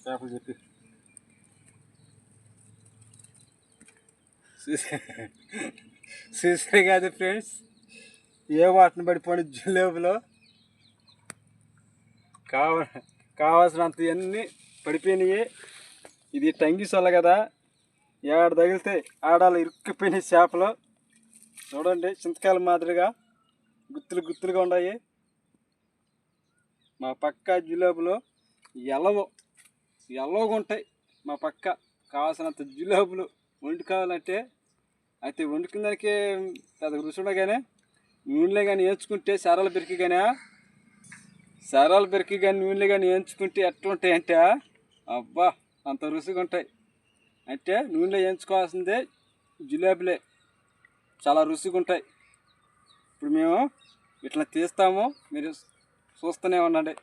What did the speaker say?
చేపలు చెప్పి చూసారు కాదు ఫ్రెండ్స్ ఏ వాటిని పడిపోయిన జులేబులో కావ కావాల్సినంత ఇవన్నీ పడిపోయినాయి ఇది టంగి సొల్ల కదా. ఏడ తగిలితే ఆడాలు ఇరుక్కుపోయినాయి చేపలు. చూడండి చింతకాయల మాదిరిగా గుత్తులు గుత్తులుగా ఉన్నాయి మా పక్క జిలేబులు ఎలవు ఎలవగా ఉంటాయి. మా పక్క కావాల్సినంత జిలేబులు వండుకోవాలంటే అయితే వండుకున్న దానికి పెద్ద రుచి ఉండగానే నూనెలో కానీ వేయించుకుంటే సారాలు పెరికి కానీ సారాలు పెరికి కానీ నూనెలో కానీ వేయించుకుంటే ఎట్లా ఉంటాయి అంటే అబ్బా అంత రుచిగా ఉంటాయి. అంటే నూనెలో వేయించుకోవాల్సిందే జిలేబులే. చాలా రుచిగా ఉంటాయి. ఇప్పుడు మేము ఇట్లా తీస్తాము. మీరు చూస్తూనే ఉండండి.